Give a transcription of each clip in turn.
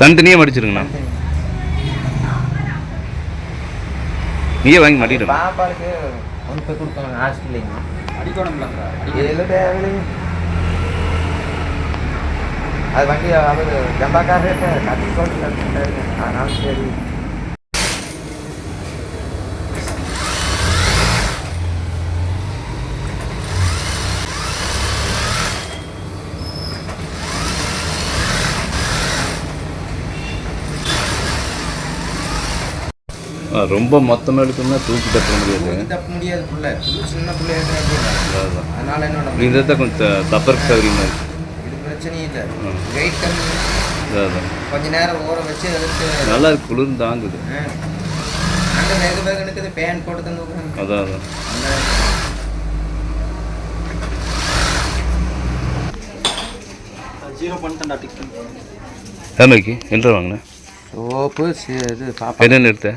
தனித்தனியாக மடிச்சிருங்கண்ணா நீயே வாங்கி மாட்டிடுங்க பாப்பாளுக்கு ஒன்று போய் கொடுக்கணும் தேவையில்லைங்க அது வண்டி அவர் ஜம்பாக்காரே கட்டி சொல்லி கட்டிட்டாருங்க அதனால சரி ஆ, ரொம்ப மொத்தமாக எடுக்கணும்னா தூக்கி தட்ட முடியாது. தப்ப முடியாது புள்ள. சின்ன பிள்ளை இருக்கிற அதான். அதனால இந்த இடத்த கொஞ்சம் தப்பருக்கு சௌகரியமாக இருக்கு இது பிரச்சனையும் இல்லை. வெயிட் கம்மி. அதான். கொஞ்ச நேரம் ஊற வச்சு எடுத்து நல்லா இருக்கு குளிர் தாங்குது. அங்கே வேக வேக இருக்குது பேன் போட்டு தந்து அதான் அதான். அந்த ஜீரோ பண்ணிட்டேன்டா டிக்கெட் ஏமாக்கி என்ற வாங்கினேன் சோப்பு இது என்னென்ன எடுத்த?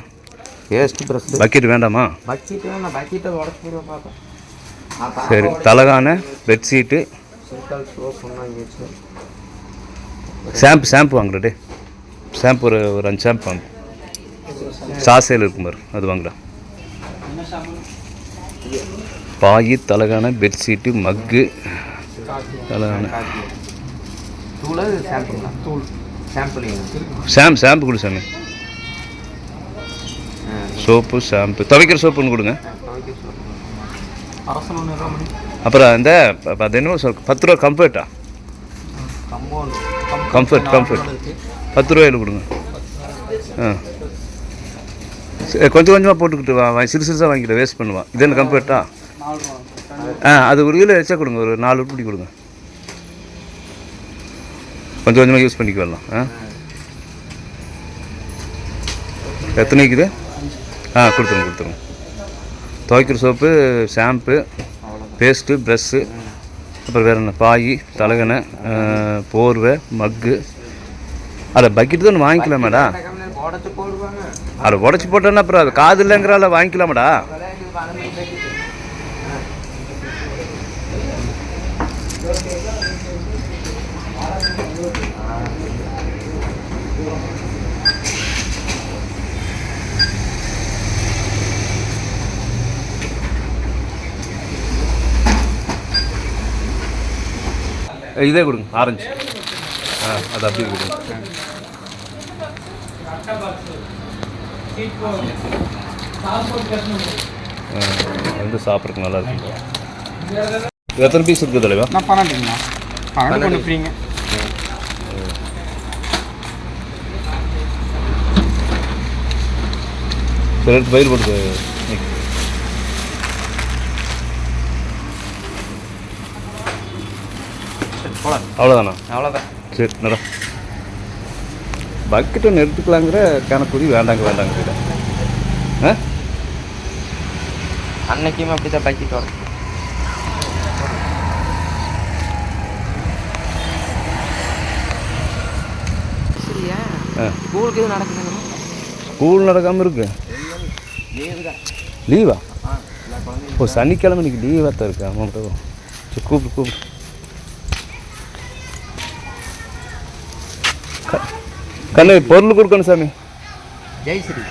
பேஸ்ட் ப்ரஷ் பக்கெட் வேண்டாமா? பக்கெட்டு நான் பக்கெட்டை உடச்சு போடுவேன் பார்ப்பேன் சரி தலகான பெட்ஷீட்டு ஷாம்பு ஷாம்பு வாங்குறடே ஷாம்பு ஒரு ஒரு அஞ்சு ஷாம்பு வாங்க. சாசையில் இருக்கும் பாரு அது வாங்கடா. பாய் தலகான பெட்ஷீட்டு மக்கு தலகான தூள் சாம்பிள் ஷாம்பு ஷாம்பு கொடு சாமி. சோப்பு ஷாம்பு துவைக்கிற சோப்பு ஒன்று கொடுங்க. அப்புறம் இந்த அது என்ன சொல் பத்து ரூபா கம்ஃபர்ட்டா கம்ஃபர்ட் கம்ஃபர்ட் பத்து ரூபாயில் கொடுங்க. ஆ. கொஞ்சம் கொஞ்சமாக போட்டுக்கிட்டு வா சிறு சிறுசாக வாங்கிக்கிட்ட வேஸ்ட் பண்ணுவான் இது என்ன கம்ஃபர்ட்டா ஆ? அது ஒரு கிலோ எச்சா கொடுங்க ஒரு நாலு உருப்படி கொடுங்க. கொஞ்சம் கொஞ்சமாக யூஸ் பண்ணிக்க வரலாம். ஆ? எத்தனை இருக்குது ஆ கொடுத்துருங்க கொடுத்துருங்க. துவைக்கிற சோப்பு ஷாம்பு பேஸ்ட்டு ப்ரெஷ்ஷு அப்புறம் வேறு என்ன பாய் தலகனை போர்வை மக்கு. அதை பக்கெட்டு தான் வாங்கிக்கலாமாடா. அதை உடச்சி போட்டோன்னா அப்புறம் அது காது இல்லைங்கிறால வாங்கிக்கலாமாடா. இது கொடுங்க ஆரஞ்சு ஆ அது அப்படியே கொடுங்க. வந்து சாப்பிட்றதுக்கு நல்லா இருக்கும். எத்தனை பீஸ் இருக்குது தலைவா நான் பன்னெண்டுங்கண்ணா. பன்னெண்டு கொண்டு ஃப்ரீங்க எடுத்து பயிர் போட்டு போலாம். அவ்வளோதானா அவ்வளோதான் சரி நட. பக்கெட்டை நிறுத்துக்கலாங்கிற கணக்குதி வேண்டாங்க வேண்டாங்க ஆ? அன்னைக்குமே அப்படி தான் பக்கெட் ஆ. ஸ்கூலுக்கு எதுவும் நடக்குதுங்க ஸ்கூல் நடக்காமல் இருக்கு. லீவு? ஓ சனிக்கிழமை இன்னைக்கு லீவாக தான் இருக்கு. ஆமாம் சரி கூப்பிடு கூப்பிடு. கண்ணு பொருள் கொடுக்கணும் சாமி ஜெய்ஸ்ரீ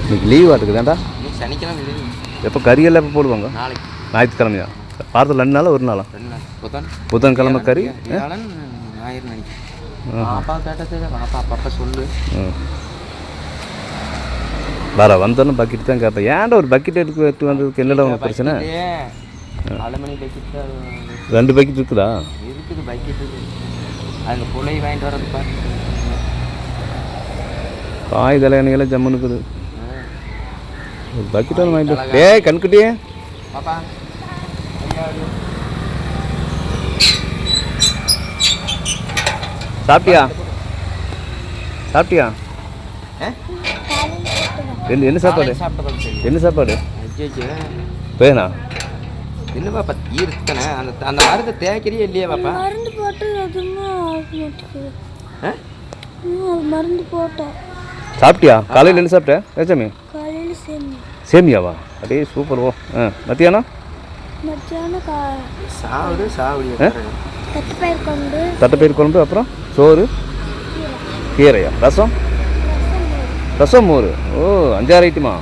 இன்னைக்கு லீவ் இருக்குதாண்டா சனிக்கிழமை லீவு எப்போ கறியெல்லாம் எப்போ போடுவாங்க நாளைக்கு ஞாயிற்றுக்கிழமையா வாரத்தில் ரெண்டு நாளா ஒரு நாளா புதன் புதன்கிழமை கறி ஞாயிறு நினைக்கிறேன் பாப்பா கேட்டது பாப்பா அப்பப்போ சொல்லு. வர வந்தோன்னு பக்கெட் தான் கேட்பேன் ஏன்டா ஒரு பக்கெட் எடுத்து எடுத்து வந்ததுக்கு என்னடா உனக்கு பிரச்சனை? பக்கெட் ரெண்டு பக்கெட் இருக்குதா? இருக்குது பக்கெட் அங்கே புளை வாங்கிட்டு வர்றது பாரு. காய் தலையணையெல்லாம் ஜம்முன்னு இருக்குது. ஒரு பக்கெட் ஒன்று வாங்கிட்டு. ஏய் கண்குட்டியே. பாப்பா. சாப்பிட்டியா? சாப்பிட்டியா? என்ன என்ன சாப்பாடு? என்ன சாப்பாடு? பேனா? என்ன பாப்பா இருக்குதானே அந்த அந்த மருந்தை தேய்க்கிறியே இல்லையா பாப்பா? மருந்து போட்டு மருந்து போட்டேன் சாப்பிட்டியா? காலையில் என்ன சாப்பிட்ட? ஏச்சாமி காலையில் சேம் சேமியாவா? அப்படியே சூப்பர் ஓ ஆ மத்தியானம்? மத்தியானம் கா சாப்பிடு சாப்பிடு தட்டுப்பயிர் கொண்டு. தட்டைப்பயிர் குழம்பு அப்புறம் சோறு? கீரையா? ரசம்? ரசம் மோர். ஓ அஞ்சாறு ஐட்டமா?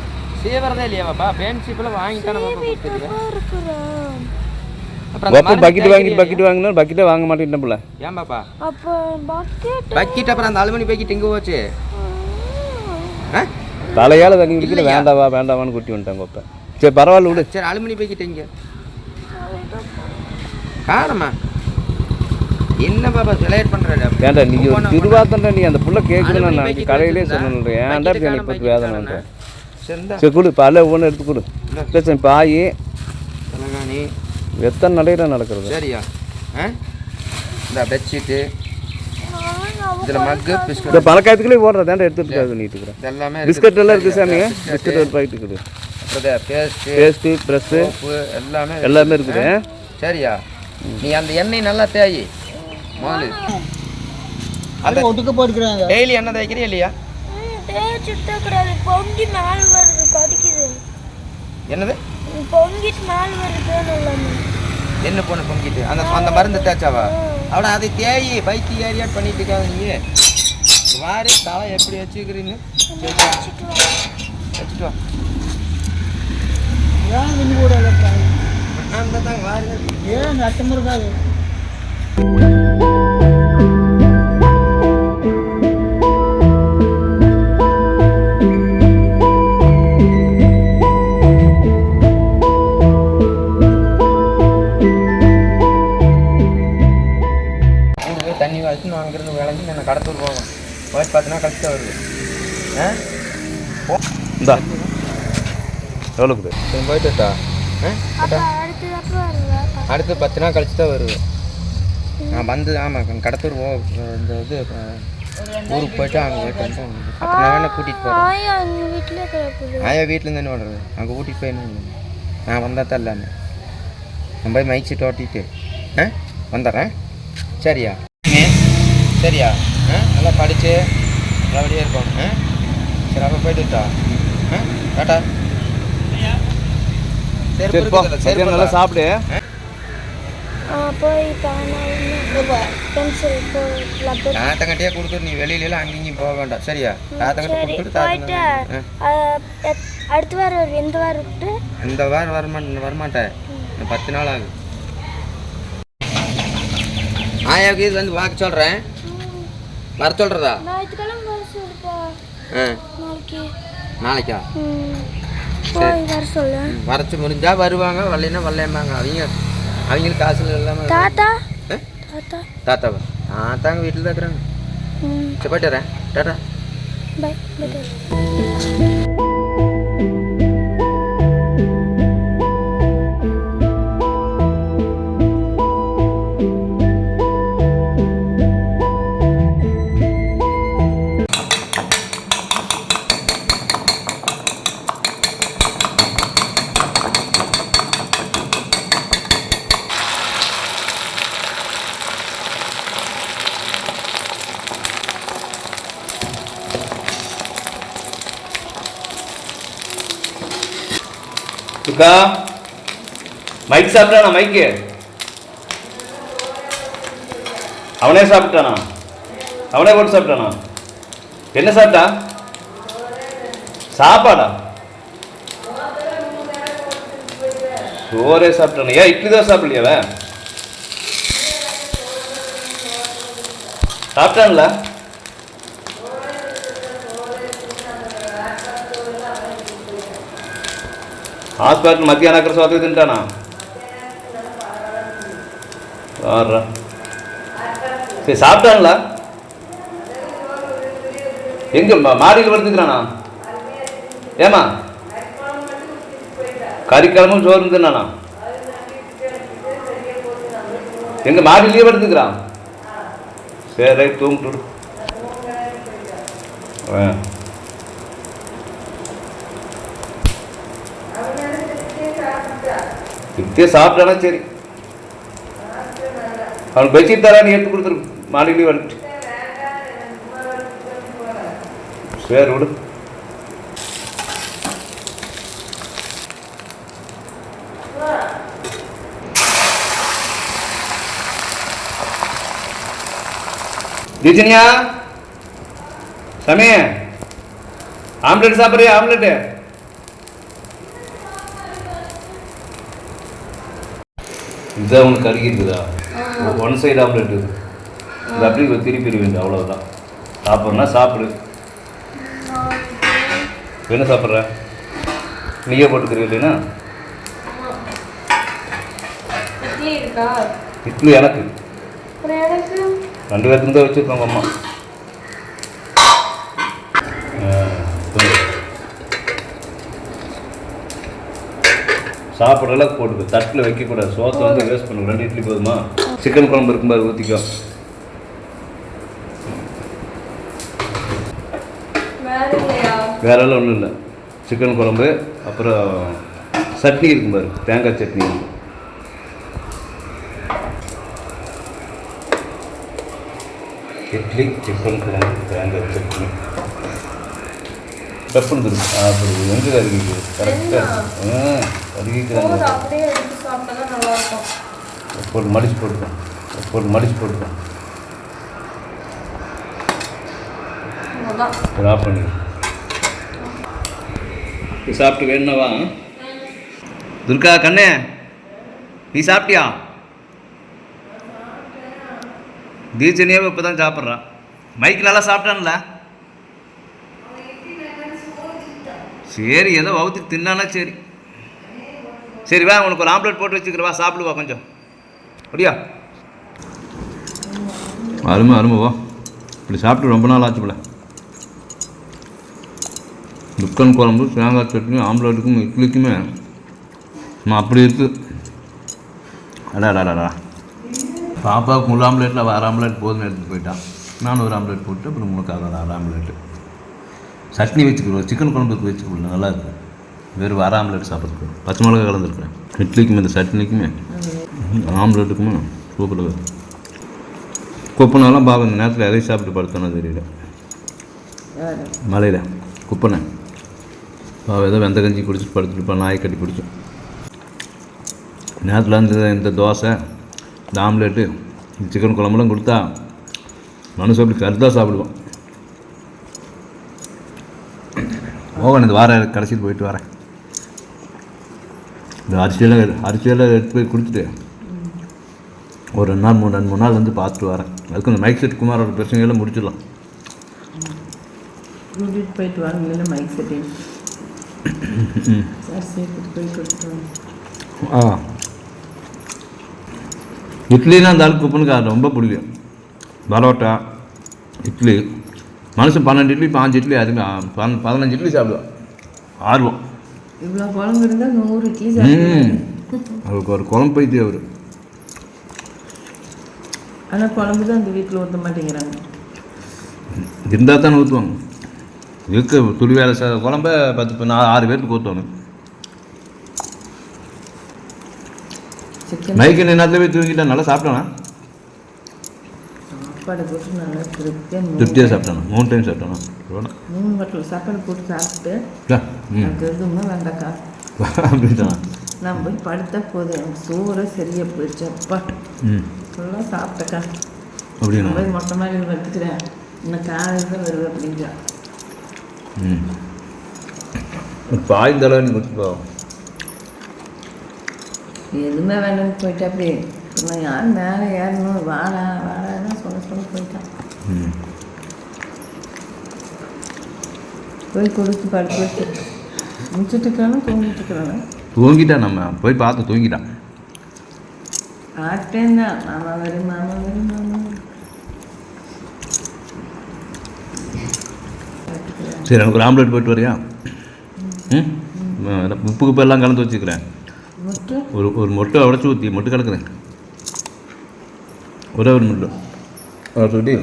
சீவரதே இல்லையாப்பா பேன்சிப்பில் வாங்கி தானே பாப்பா கொடுத்துருக்கேன் இருக்கிறோம். அப்புறம் அந்த அப்போ மருந்து பக்கெட் வாங்கி பக்கெட் வாங்கினா பக்கெட்டே வாங்க மாட்டேன் பிள்ளை ஏன் பாப்பா அப்போ பக்கெட் அப்புறம் அந்த அலுமினி பக்கெட் எங்கே போச்சு? ஆ. தலையால் தண்ணி குடிக்கல வேண்டாவா வேண்டாவான்னு குட்டி வந்துட்டாங்க அப்போ. சரி பரவாயில்ல விடு. சரி அலுமினி பக்கெட் எங்கே? காணமா என்ன பாப்பா செலக்ட் பண்ணுற ஏன்டா நீ ஒரு திருவாத்தண்டா நீ அந்த புள்ள கேட்குதுன்னு நான் கடையிலே சொன்னேன் ஏன்டா எனக்கு பத்து வேதனை செந்தா. சரி கொடு இப்போ அல்ல ஒவ்வொன்று எடுத்து கொடு. சரி பாய். தலகாணி. எத்தனை நடையில நடக்கிறது. சரியா? ஆ? இந்த பெட்ஷீட்டு இதில் மக்கு பிஸ்கட் இந்த பழக்காயத்துக்குள்ளே ஓடுறதா இது எல்லாமே பிஸ்கட் எல்லாம் இருக்குது சாமி பிஸ்கட் ஒரு பாக்கெட் இருக்குது அப்புறம் பேஸ்ட்டு பேஸ்ட்டு ப்ரெஸ்ஸு எல்லாமே எல்லாமே இருக்குது. சரியா? நீ அந்த எண்ணெய் நல்லா தேய். முதல்ல அந்த ஒட்டுக்க போட்டுக்கிறாங்க. டெய்லி எண்ணெய் தேய்க்கிறியா இல்லையா? பொங்கி மேலே வருது கடிக்குது என்னது? பொங்கிட்டு மேலே வருது என்ன பொண்ணு பொங்கிட்டு? அந்த அந்த மருந்து தேய்ச்சாவா? அவட அதை தேய் பைக்கு ஏரியாட் பண்ணிட்டு இருக்காது நீ. வாரி தலை எப்படி வச்சுக்கிறீங்க வச்சுட்டு வா. ஏன் கூட அந்த தான் வாரி ஏன் அட்டம் கடத்தூர் போவேன் போய் பத்து நாள் கழிச்சு தான் வருது. ஆ? இந்தா. எவ்வளோ சரி போயிட்டு அப்போ அடுத்து அப்போ பத்து நாள் கழிச்சு தான் வருவேன் நான் வந்து ஆமாம் கடத்தூர் போ இந்த இது ஊருக்கு போயிட்டு அங்கே போயிட்டு வந்து அப்புறம் நான் வேணா கூட்டிகிட்டு போகிறேன் ஆயா வீட்டிலேருந்து என்ன பண்ணுறது அங்கே கூட்டிகிட்டு போய் என்ன? நான் வந்தால் தான் எல்லாமே நான். போய் சீட்டு ஓட்டிட்டு. ஆ? வந்துடுறேன் சரியா? சரியா? நல்லா படித்து நல்லபடியாக இருப்போம் ஆ? சரி அப்போ போயிட்டு விட்டா டாட்டா சரி நல்லா. சாப்பிடு. போய் தாத்தங்கட்டியே கொடுத்துட்டு நீ வெளியில அங்கேயும் இங்கேயும் போக வேண்டாம். சரியா? தாத்தங்கிட்ட கொடுத்துட்டு அடுத்த வாரம் இந்த வாரம் விட்டு? இந்த வாரம் வரமா வரமாட்டேன் பத்து நாள் ஆகும் ஆயாவுக்கு இது வந்து வாக்கு சொல்கிறேன் வர சொல்கிறதா ஆ. நாளைக்கு. நாளைக்கா? ம். போய் வர சொல்லு. வரச்சு முடிஞ்சா வருவாங்க வரலைன்னா வரலேம்பாங்க. அவங்க அவங்களுக்கு காசு இல்லாமல் தாத்தா? தாத்தா? தாத்தாவா? தாத்தாங்க வீட்டில் தான் இருக்கிறாங்க. ம். சரி போயிட்டு வரேன். டாட்டா பை அக்கா மைக் சாப்பிட்டானா மைக்கு அவனே சாப்பிட்டானா? அவனே போட்டு சாப்பிட்டானா? என்ன சாப்பிட்டா? சாப்பாடா? சோறே சாப்பிட்டானா? ஏன் இட்லி தான் சாப்பிடலையாவே? சாப்பிட்டான்ல? ஹாஸ்பிட்டல் மத்தியானம் இருக்கிற சோத்துக்கு தின்ட்டானா? சரி சாப்பிட்டாங்களா? எங்க மாடியில் படுத்துக்கிறானா? ஏமா கறிக்கிழமும் சோறு தின்னானா? எங்க மாடியிலேயே படுத்துக்கிறான். சரி ரைட் தூங்கிட்டு ஆ. திருப்தியாக சாப்பிட்டானா சரி. அவனுக்கு பெட்ஷீட் தரான்னு எடுத்து கொடுத்துரு. மாலையிலேயே வந்துட்டு. சரி விடு. திஜினியா? சமய ஆம்லெட் சாப்பிட்றியா? ஆம்லெட்டு? இதுதான் உனக்கு கருகி இருக்குதா ஒன் சைடு ஆம்லெட் இது அப்படியே திருப்பி வேண்டும் அவ்வளோதான் சாப்பிட்றனா சாப்பிடு. என்ன சாப்பிட்ற? நீயே போட்டுக்கிறீ இல்லைன்னா? இட்லி எனக்கு. ரெண்டு பேர்த்துக்கு தான் வச்சுருக்கோங்க அம்மா ஆ, சொல்லு. சாப்பிட்ற அளவுக்கு போட்டுக்க. தட்டில் வைக்கக்கூடாது. சோத்தை வந்து வேஸ்ட் பண்ணு ரெண்டு இட்லி போதுமா? சிக்கன் குழம்பு இருக்கும் பாரு ஊற்றிக்கோ வேற எல்லாம் ஒன்றும் இல்லை. சிக்கன் குழம்பு அப்புறம் சட்னி இருக்கும் பாரு. தேங்காய் சட்னி. இட்லி சிக்கன் குழம்பு தேங்காய் சட்னி. இருக்கு அப்படி. எங்கே கருகிக்கு கரெக்டாக ஆ. போதும் அப்படியே எடுத்து சாப்பிட்டா தான் நல்லா இருக்கும். போட்டு மடிச்சு போட்டுக்கோம் போட்டு மடிச்சு போட்டுக்கோம் ஆஃப் பண்ணி சாப்பிட்டு வேணும்னவா துர்கா கண்ணே நீ சாப்பிட்டியா? தீச்சனியாவே இப்போ தான் சாப்பிட்றான் மைக்கு நல்லா சாப்பிட்டான்ல? சரி ஏதோ வவுத்துக்கு தின்னானா சரி. சரி வா உனக்கு ஒரு ஆம்லெட் போட்டு வச்சுக்கிறவா சாப்பிடுவா கொஞ்சம். அப்படியா? அருமை அருமை வா. இப்படி சாப்பிட்டு ரொம்ப நாள் ஆச்சு போல. துக்கன் குழம்பு தேங்காய் சட்னி ஆம்லேட்டுக்கும் இட்லிக்குமே. அப்படி இருக்குது அடாடாடா பாப்பாவுக்கு முழு ஆம்லேட்டில் அரை ஆம்லேட் போதும் எடுத்துகிட்டு போயிட்டான் நான் ஒரு ஆம்லேட் போட்டு அப்புறம் உனக்கு அதை அரை ஆம்லேட்டு. சட்னி வச்சுக்கிறோம் சிக்கன் குழம்புக்கு வச்சுக்கொள்ள நல்லா இருக்கும் வெறும் வர ஆம்லெட் சாப்பிட்றதுக்கு. பச்சை மிளகா கலந்துருக்குறேன். இட்லிக்குமே இந்த சட்னிக்குமே. ஆம்லெட்டுக்குமே சூப்பராக குப்பனாலாம் கொப்பனாலாம் பாவம் இந்த நேரத்தில் எதை சாப்பிட்டு படுத்தானோ தெரியல. மலையில் குப்பனை. பாவம் ஏதோ வெந்த கஞ்சி குடிச்சிட்டு படுத்துட்டு நாயை கட்டி பிடிச்சோம் நேரத்தில் இருந்து இந்த தோசை இந்த ஆம்லேட்டு சிக்கன் குழம்புலாம் கொடுத்தா மனுஷன் அப்படி கருத்தாக சாப்பிடுவோம் மோகன் இந்த வாரம் கடைசியில் போயிட்டு வரேன். இந்த அரிசியெல்லாம் அரிசியெல்லாம் எடுத்து போய் கொடுத்துட்டு ஒரு ரெண்டு நாள் மூணு ரெண்டு மூணு நாள் வந்து பார்த்துட்டு வரேன். அதுக்கு இந்த மைக் செட் குமாரோட பிரச்சனையெல்லாம் முடிச்சிடலாம். கூட்டிகிட்டு போயிட்டு வாங்க மைக் செட்டிங். ஆ. இட்லினா அந்த ஆளுக்கு குப்பனுக்கு ரொம்ப பிடிக்கும். பரோட்டா இட்லி. மனுஷன் பன்னெண்டு இட்லி பாஞ்சு இட்லி அதுமே பன் பதினஞ்சு இட்லி சாப்பிடுவான். ஆர்வம். இவ்வளோ குழம்பு இருந்தால் நூறு இட்லி அவருக்கு ஒரு குழம்பு பைத்தியம் அவர். ஆனால் குழம்பு தான் அந்த வீட்டில் ஊற்ற மாட்டேங்கிறாங்க. இருந்தால் தானே ஊற்றுவாங்க இருக்கு துளி வேலை ச குழம்ப பத்து ப- நா- ஆறு பேருக்கு சிக்கன் மைக்கு நேரத்தில் போய் தூங்கிட்டா நல்லா சாப்பிட்டானா சாப்பாடு போட்டு நல்லா திருப்தியாக திருப்தியாக சாப்பிட்டானா மூணு டைம் அவ்வளோதான். மூணு பட்டில் சாப்பாடு போட்டு சாப்பிட்டு எனக்கு எதுவுமே வேண்டாக்கா. அப்படின்ட்டானா நான் போய் படுத்தா போதும். எனக்கு சோறு சரியாக போயிடுச்சு. அப்பா. ஃபுல்லாக சாப்பிட்டக்கா. அப்படின்னா நான் போய் மொட்டை மாதிரி வச்சுக்கிறேன் இன்னும் காலையில் தான் வருவேன் அப்படிங்கிறா பாய் தடவை நீ கொடுத்துப்போ எதுவுமே வேண்டாம்னு போயிட்டா அப்படி நான் யார் மேலே ஏறணும்? வாடா வாடான்னு சொல்ல போயிட்டான். போய் கொடுத்து படுத்து முடிச்சுட்டு இருக்கிறானு தூங்கிட்டு இருக்கிறானு தூங்கிட்டான் நம்ம. போய் பார்த்து தூங்கிட்டான். ஆட்டேன் தான். மாமா வரும் மாமா வரும் மாமா சரி எனக்கு ஒரு ஆம்லேட் போயிட்டு வரியா? ம்? அதான் உப்பு குப்பை எல்லாம் கலந்து வச்சுக்கிறேன். ஒரு ஒரு மொட்டை உடச்சி ஊற்றி மொட்டை கிடக்குறேன் ஒரே ஒரு முட்டை. சொல்லி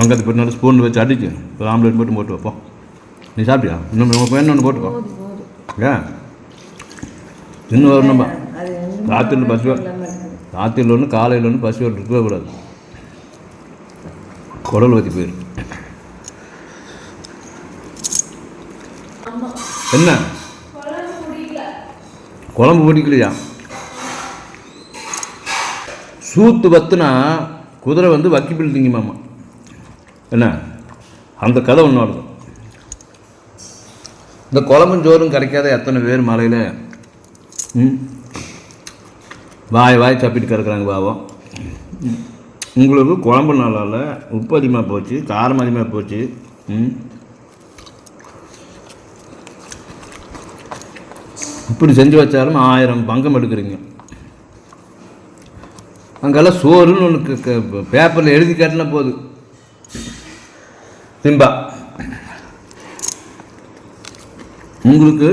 அங்கே போட்டு ஸ்பூன் வச்சு அடிச்சு ஒரு ஆம்லேட் போட்டு போட்டு வைப்போம். நீ சாப்பிட்டியா? இன்னும் உனக்கு வேணும் ஒன்று போட்டுக்கோ. போதும் போதும். ஏன்? இன்னும் அது வந்து ராத்திரியில் பசி ராத்திரியில் ஒன்று காலையில் ஒன்று பசி ஒரு இருக்கவே கூடாது குடல் வத்தி போயிடும் என்ன? குழம்பு பிடிக்கலையா? சூத்து பத்துனா குதிரை வந்து வக்கி பில்டிங்க மாமா. என்ன? அந்த கதை ஒன்று வருது. இந்த குழம்பும் சோறும் கிடைக்காத எத்தனை பேர் மலையில் ம்? வாய் வாய் தப்பிட்டு கிடக்குறாங்க பாவம். உங்களுக்கு குழம்பு நல்லா இல்லை உப்பு அதிகமாக போச்சு காரம் அதிகமாக போச்சு இப்படி செஞ்சு வச்சாலும் ஆயிரம் பங்கம் எடுக்கிறீங்க. அங்கெல்லாம் சோறுன்னு ஒன்று பேப்பரில் எழுதி காட்டினா போதும். திம்பா உங்களுக்கு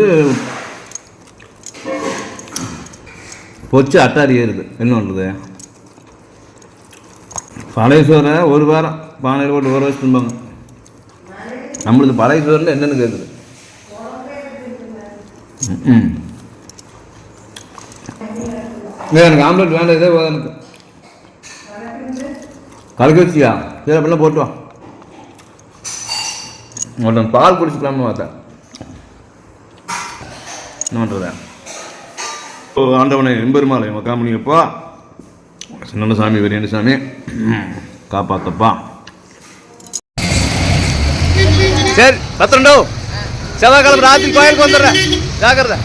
பொச்சு அட்டாரி ஏறுது. என்ன பண்ணுறது பழைய சோறை ஒரு வாரம் பானையில் போட்டு ஒரு வருஷம் திம்பாங்க. நம்மளுக்கு பழைய சோறில் என்னென்னு கேட்குது ம் இல்லை எனக்கு ஆம்லெட் வேண்டாம் இதே எனக்கு. கலக்கி வச்சியா சரி அப்படிலாம் போட்டு வா. ஒருத்தன் பால் குடிச்சுக்கலாம்னு பார்த்தேன் என்ன பண்ணுறதா ஓ ஆண்டவனை எம்பெருமாளை மக்காமணியப்பா சின்ன சாமி பெரிய சாமி காப்பாத்தப்பா. சரி பத்திரண்டோ. செவ்வாய்க்கிழமை ராத்திரி கோயிலுக்கு வந்துடுறேன். ஜாக்கிரதை.